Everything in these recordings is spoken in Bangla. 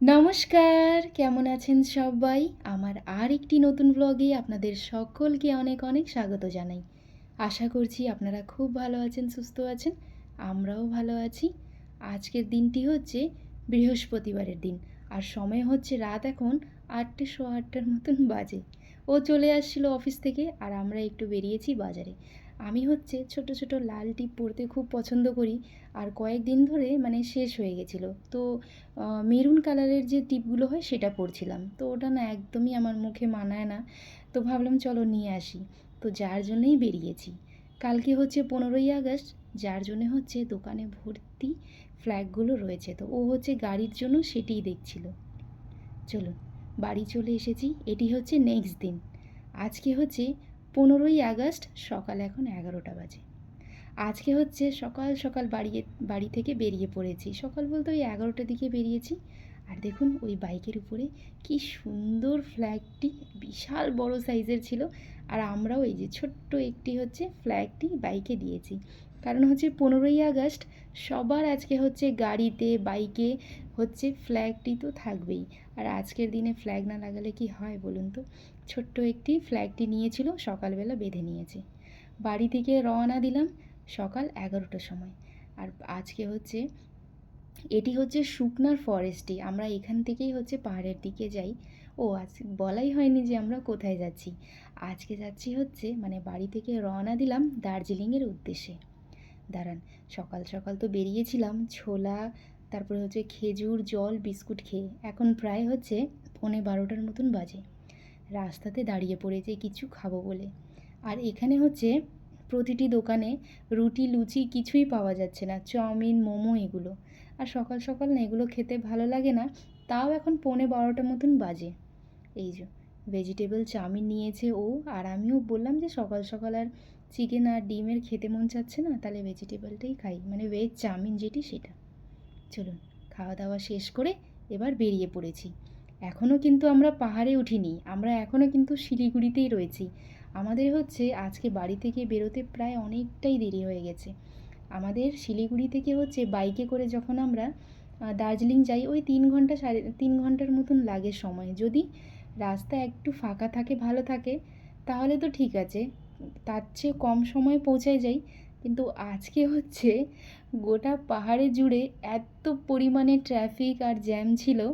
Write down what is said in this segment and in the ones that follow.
নমস্কার, কেমন আছেন সবাই? আমার আর একটি নতুন ব্লগে আপনাদের সকলকে অনেক অনেক স্বাগত জানাই। আশা করছি আপনারা খুব ভালো আছেন, সুস্থ আছেন, আমরাও ভালো আছি। আজকের দিনটি হচ্ছে বৃহস্পতিবারের দিন, আর সময় হচ্ছে রাত এখন আটটে শো আটটার মতন বাজে। ও চলে আসছিল অফিস থেকে, আর আমরা একটু বেরিয়েছি বাজারে। আমি হচ্ছে ছোট ছোট লাল টিপ পরতে খুব পছন্দ করি আর কয়েকদিন ধরে মানে শেষ হয়ে গেছিল। তো মেরুন কালারের যে টিপগুলো হয় সেটা পরছিলাম। তো ওটা না একদমই আমার মুখে মানায় না। তো ভাবলাম চলো নিয়ে আসি। তো যার জন্যই বেরিয়েছি। কালকে হচ্ছে পনেরোই আগস্ট, যার জন্যে হচ্ছে দোকানে ভর্তি ফ্ল্যাগগুলো রয়েছে। তো ও হচ্ছে গাড়ির জন্য সেটিই দেখছিল। চলুন, বাড়ি চলে এসেছি। এটি হচ্ছে নেক্সট দিন। আজকে হচ্ছে পনেরোই আগস্ট, সকাল এখন এগারোটা বাজে। আজকে হচ্ছে সকাল সকাল বাড়ি বাড়ি থেকে বেরিয়ে পড়েছি। সকাল বলতে ওই এগারোটার দিকে বেরিয়েছি। আর দেখুন ওই বাইকের উপরে কি সুন্দর ফ্ল্যাগটি বিশাল বড় সাইজের ছিল। আর আমরাও এই যে ছোট্ট একটি হচ্ছে ফ্ল্যাগটি বাইকে দিয়েছি। কারণ হচ্ছে পনেরোই আগস্ট সবার আজকে হচ্ছে গাড়িতে, বাইকে হচ্ছে ফ্ল্যাগটি তো থাকবেই। আর আজকের দিনে ফ্ল্যাগ না লাগালে কি হয় বলুন তো? ছোট্ট একটি ফ্ল্যাগটি নিয়েছিল, সকালবেলা বেঁধে নিয়েছে। বাড়ি থেকে রওনা দিলাম সকাল এগারোটার সময়। আর আজকে হচ্ছে, এটি হচ্ছে শুকনার ফরেস্টে আমরা এখান থেকেই হচ্ছে পাহাড়ের দিকে যাই। ও, আজ বলাই হয়নি যে আমরা কোথায় যাচ্ছি। আজকে যাচ্ছি হচ্ছে মানে বাড়ি থেকে রওনা দিলাম দার্জিলিংয়ের উদ্দেশ্যে। দাঁড়ান, সকাল সকাল তো বেরিয়েছিলাম, ছোলা, তারপরে হচ্ছে খেজুর, জল, বিস্কুট খেয়ে। এখন প্রায় হচ্ছে পৌনে বারোটার মতন বাজে। রাস্তাতে দাঁড়িয়ে পড়েছে, কিছু খাব বলে। আর এখানে হচ্ছে প্রতিটি দোকানে রুটি, লুচি কিছুই পাওয়া যাচ্ছে না, চাউমিন, মোমো এগুলো। আর সকাল সকাল না এগুলো খেতে ভালো লাগে না, তাও এখন পৌনে বারোটার মতন বাজে। এই যে ভেজিটেবল চাউমিন নিয়েছে ও, আর আমিও বললাম যে সকাল সকাল আর চিকেন আর ডিমের খেতে মন চাচ্ছে না, তাহলে ভেজিটেবলটাই খাই। মানে ভেজ চাউমিন যেটি সেটা। চলুন খাওয়া দাওয়া শেষ করে এবার বেরিয়ে পড়েছি। এখনও কিন্তু আমরা পাহাড়ে উঠিনি, আমরা এখনও কিন্তু শিলিগুড়িতেই রয়েছি। আমাদের হচ্ছে আজকে বাড়ি থেকে বেরোতে প্রায় অনেকটাই দেরি হয়ে গেছে। আমাদের শিলিগুড়ি থেকে হচ্ছে বাইকে করে যখন আমরা দার্জিলিং যাই, ওই তিন ঘণ্টা সাড়ে তিন ঘণ্টার মতন লাগে সময়। যদি রাস্তা একটু ফাঁকা থাকে, ভালো থাকে, তাহলে তো ঠিক আছে। তার চেয়ে কম সময়ে পৌঁছায় যাই। কিন্তু আজকে হচ্ছে গোটা পাহাড়ে জুড়ে এত পরিমাণে ট্রাফিক আর জ্যাম ছিল।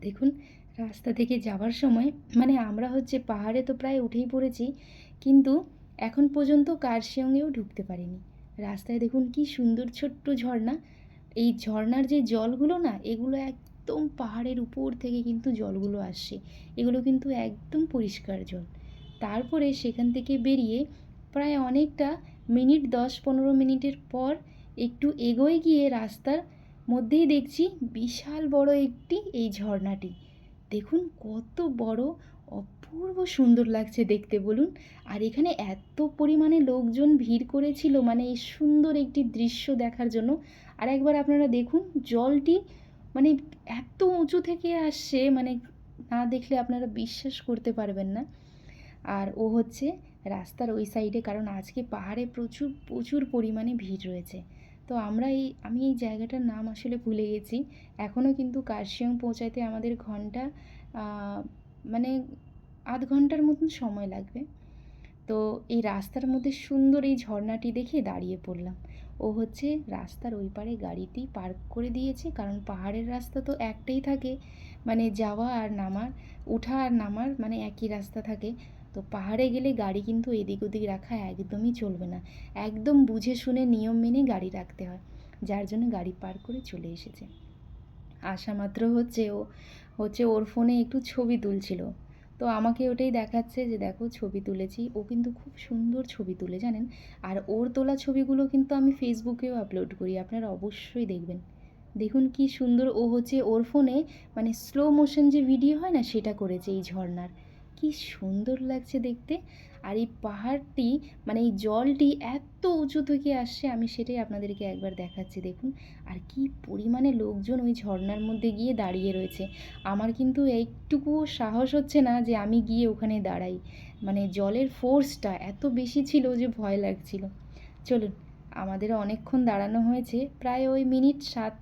দেখুন, রাস্তা থেকে যাওয়ার সময় মানে আমরা হচ্ছে পাহাড়ে তো প্রায় উঠেই পড়েছি, কিন্তু এখন পর্যন্ত কার কার্শিয়ংয়েও ঢুকতে পারিনি। রাস্তায় দেখুন কি সুন্দর ছোট্ট ঝর্ণা। এই ঝর্ণার যে জলগুলো না, এগুলো একদম পাহাড়ের উপর থেকে কিন্তু জলগুলো আসছে। এগুলো কিন্তু একদম পরিষ্কার জল। তারপরে সেখান থেকে বেরিয়ে প্রায় অনেকটা মিনিট দশ পনেরো মিনিটের পর একটু এগোয় গিয়ে রাস্তার মধ্যেই দেখছি বিশাল বড় একটি এই ঝর্ণাটি। দেখুন কত বড়, অপূর্ব সুন্দর লাগছে দেখতে বলুন। আর এখানে এত পরিমাণে লোকজন ভিড় করেছিল মানে এই সুন্দর একটি দৃশ্য দেখার জন্য। আর একবার আপনারা দেখুন জলটি মানে এত উঁচু থেকে আসছে মানে না দেখলে আপনারা বিশ্বাস করতে পারবেন না। আর ও হচ্ছে রাস্তার ওই সাইডে কারণ আজকে পাহাড়ে প্রচুর প্রচুর পরিমাণে ভিড় রয়েছে। তো আমরা এই, আমি এই জায়গাটার নাম আসলে ভুলে গেছি। এখনও কিন্তু কার্শিয়ং পৌঁছাতে আমাদের ঘণ্টা মানে আধ ঘণ্টার মতন সময় লাগবে। তো এই রাস্তার মধ্যে সুন্দর এই ঝর্ণাটি দেখে দাঁড়িয়ে পড়লাম। ও হচ্ছে রাস্তার ওই পারে গাড়িটি পার্ক করে দিয়েছে, কারণ পাহাড়ের রাস্তা তো একটাই থাকে। মানে যাওয়া আর নামার, ওঠা আর নামার মানে একই রাস্তা থাকে। তো পাহাড়ে গেলে গাড়ি কিন্তু এদিক ওদিক রাখা একদমই চলবে না। একদম বুঝে শুনে নিয়ম মেনে গাড়ি রাখতে হয়, যার জন্য গাড়ি পার করে চলে এসেছে। আসা মাত্র হচ্ছে ও, হচ্ছে ওর ফোনে একটু ছবি তুলছিল। তো আমাকে ওটাই দেখাচ্ছে যে দেখো ছবি তুলেছি, ও কিন্তু খুব সুন্দর ছবি তুলে, জানেন? আর ওর তোলা ছবিগুলো কিন্তু আমি ফেসবুকেও আপলোড করি, আপনারা অবশ্যই দেখবেন। দেখুন কি সুন্দর ও হচ্ছে ওর ফোনে মানে স্লো মোশন যে ভিডিও হয় না, সেটা করেছে এই ঝর্নার কি সুন্দর লাগছে দেখতে। আর এই পাহাড়টি মানে এই জলটি এত উঁচু থেকে আসছে, আমি সেটাই আপনাদেরকে একবার দেখাচ্ছি, দেখুন। আর কি পরিমাণে লোকজন ওই ঝর্নার মধ্যে গিয়ে দাঁড়িয়ে রয়েছে। আমার কিন্তু একটুকুও সাহস হচ্ছে না যে আমি গিয়ে ওখানে দাঁড়াই। মানে জলের ফোর্সটা এত বেশি ছিল যে ভয় লাগছিল। চলুন আমাদেরও অনেকক্ষণ দাঁড়ানো হয়েছে। প্রায় ওই মিনিট সাত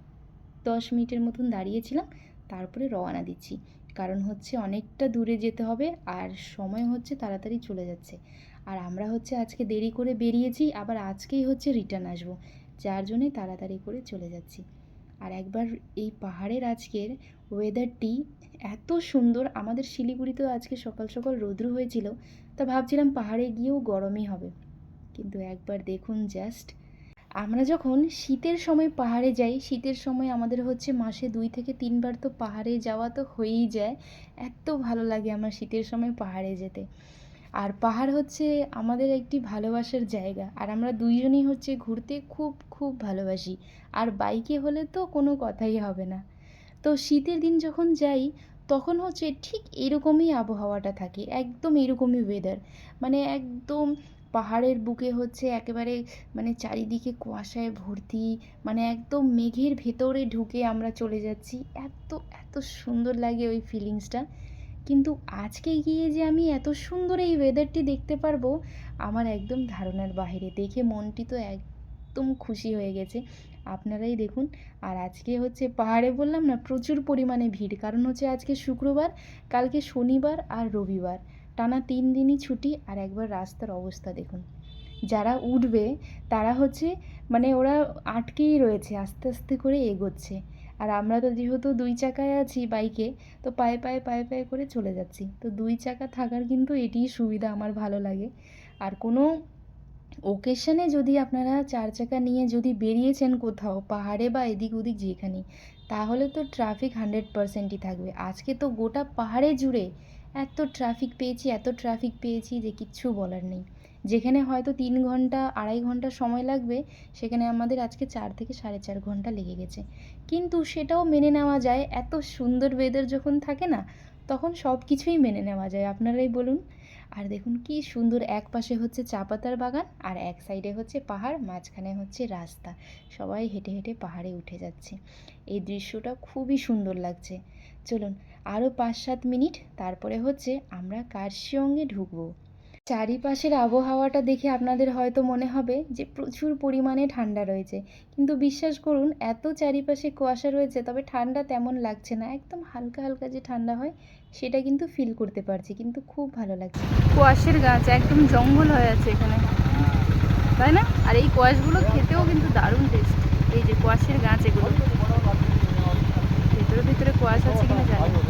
দশ মিনিটের মতন দাঁড়িয়েছিলাম। তারপরে রওনা দিচ্ছি। কারণ হচ্ছে অনেকটা দূরে যেতে হবে আর সময় হচ্ছে তাড়াতাড়ি চলে যাচ্ছে। আর আমরা হচ্ছে আজকে দেরি করে বেরিয়েছি, আবার আজকেই হচ্ছে রিটার্ন আসব। যার জন্যে তাড়াতাড়ি করে চলে যাচ্ছি। আর একবার এই পাহাড়ের আজকের ওয়েদারটি এত সুন্দর, আমাদের শিলিগুড়িতেও আজকে সকাল সকাল রৌদ্র হয়েছিল, তা ভাবছিলাম পাহাড়ে গিয়েও গরমই হবে। কিন্তু একবার দেখুন জাস্ট আমরা যখন শীতের সময় পাহাড়ে যাই, শীতের সময় আমাদের হচ্ছে মাসে দুই থেকে তিনবার তো পাহাড়ে যাওয়া তো হয়েই যায়। এত ভালো লাগে আমার শীতের সময় পাহাড়ে যেতে। আর পাহাড় হচ্ছে আমাদের একটি ভালোবাসার জায়গা। আর আমরা দুইজনই হচ্ছে ঘুরতে খুব খুব ভালোবাসি। আর বাইকে হলে তো কোনো কথাই হবে না। তো শীতের দিন যখন যাই, তখন হচ্ছে ঠিক এরকমই আবহাওয়াটা থাকে। একদম এরকমই ওয়েদার মানে একদম পাহাড়ের বুকে হচ্ছে একেবারে মানে চারিদিকে কুয়াশায় ভর্তি মানে একদম মেঘের ভেতরে ঢুকে আমরা চলে যাচ্ছি। এত এত সুন্দর লাগে ওই ফিলিংসটা কিন্তু আজকে গিয়ে যে আমি এত সুন্দর এই ওয়েদারটি দেখতে পারব, আমার একদম ধারণার বাইরে দেখে মনটি তো একদম খুশি হয়ে গেছে। আপনারাই দেখুন। আর আজকে হচ্ছে পাহাড়ে বললাম না, প্রচুর পরিমাণে ভিড়। কারণ হচ্ছে আজকে শুক্রবার, কালকে শনিবার আর রবিবার। টানা তিন দিনই ছুটি আর একবার রাস্তার অবস্থা দেখুন। যারা উঠবে, তারা হচ্ছে মানে ওরা আটকেই রয়েছে, আস্তে আস্তে করে এগোচ্ছে। আর আমরা তো যেহেতু দুই চাকায় আছি বাইকে, তো পায়ে পায়ে পায়ে পায়ে করে চলে যাচ্ছি। তো দুই চাকা থাকার কিন্তু এটিই সুবিধা, আমার ভালো লাগে। আর কোনো ওকেশনে যদি আপনারা চার চাকা নিয়ে যদি বেরিয়েছেন কোথাও, পাহাড়ে বা এদিক ওদিক যেখানেই, তাহলে তো ট্রাফিক হান্ড্রেড পারসেন্টই থাকবে। আজকে তো গোটা পাহাড়ে জুড়ে এত ট্রাফিক পেয়েছি, এত ট্রাফিক পেয়েছি যে কিচ্ছু বলার নেই। যেখানে হয়তো তিন ঘণ্টা, আড়াই ঘণ্টা সময় লাগবে, সেখানে আমাদের আজকে চার থেকে সাড়ে চার ঘণ্টা লেগে গেছে। কিন্তু সেটাও মেনে নেওয়া যায়। এত সুন্দর ওয়েদার যখন থাকে না, তখন সব কিছুই মেনে নেওয়া যায়। আপনারাই বলুন। আর দেখুন কি সুন্দর এক পাশে হচ্ছে চা পাতার বাগান আর এক সাইডে হচ্ছে পাহাড়, মাঝখানে হচ্ছে রাস্তা। সবাই হেঁটে হেঁটে পাহাড়ে উঠে যাচ্ছে। এই দৃশ্যটা খুবই সুন্দর লাগছে। চলুন আরও পাঁচ সাত মিনিট, তারপরে হচ্ছে আমরা কার্শিয়ঙে ঢুকবো? চারিপাশের আবহাওয়াটা দেখে আপনাদের হয়তো মনে হবে যে প্রচুর পরিমাণে ঠান্ডা রয়েছে। কিন্তু বিশ্বাস করুন এত চারিপাশে কুয়াশা রয়েছে তবে ঠান্ডা তেমন লাগছে না। একদম হালকা হালকা যে ঠান্ডা হয় সেটা কিন্তু ফিল করতে পারছি। কিন্তু খুব ভালো লাগছে। কুয়াশের গাছ একদম জঙ্গল হয়ে আছে এখানে। তাই না? আর এই কুয়াশগুলো খেতেও কিন্তু দারুণ টেস্ট এই যে কুয়াশের গাছ এগুলো। ভেতরে ভেতরে কুয়াশ আছে কিনা জানি না।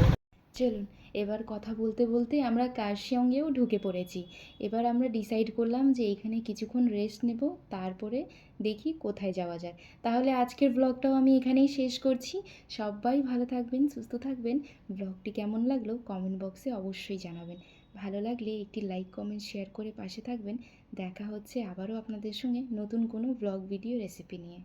চলুন এবার কথা বলতে বলতে আমরা কার্শিয়ঙেও ঢুকে পড়েছি। এবার আমরা ডিসাইড করলাম যে এখানে কিছুক্ষণ রেস্ট নেব, তারপরে দেখি কোথায় যাওয়া যায়। তাহলে আজকের ব্লগটাও আমি এখানেই শেষ করছি। সবাই ভালো থাকবেন, সুস্থ থাকবেন। ব্লগটি কেমন লাগল কমেন্ট বক্সে অবশ্যই জানাবেন। ভালো লাগলে একটি লাইক কমেন্ট শেয়ার করে পাশে থাকবেন। দেখা হচ্ছে আবারও আপনাদের সঙ্গে নতুন কোনো ব্লগ ভিডিও রেসিপি নিয়ে।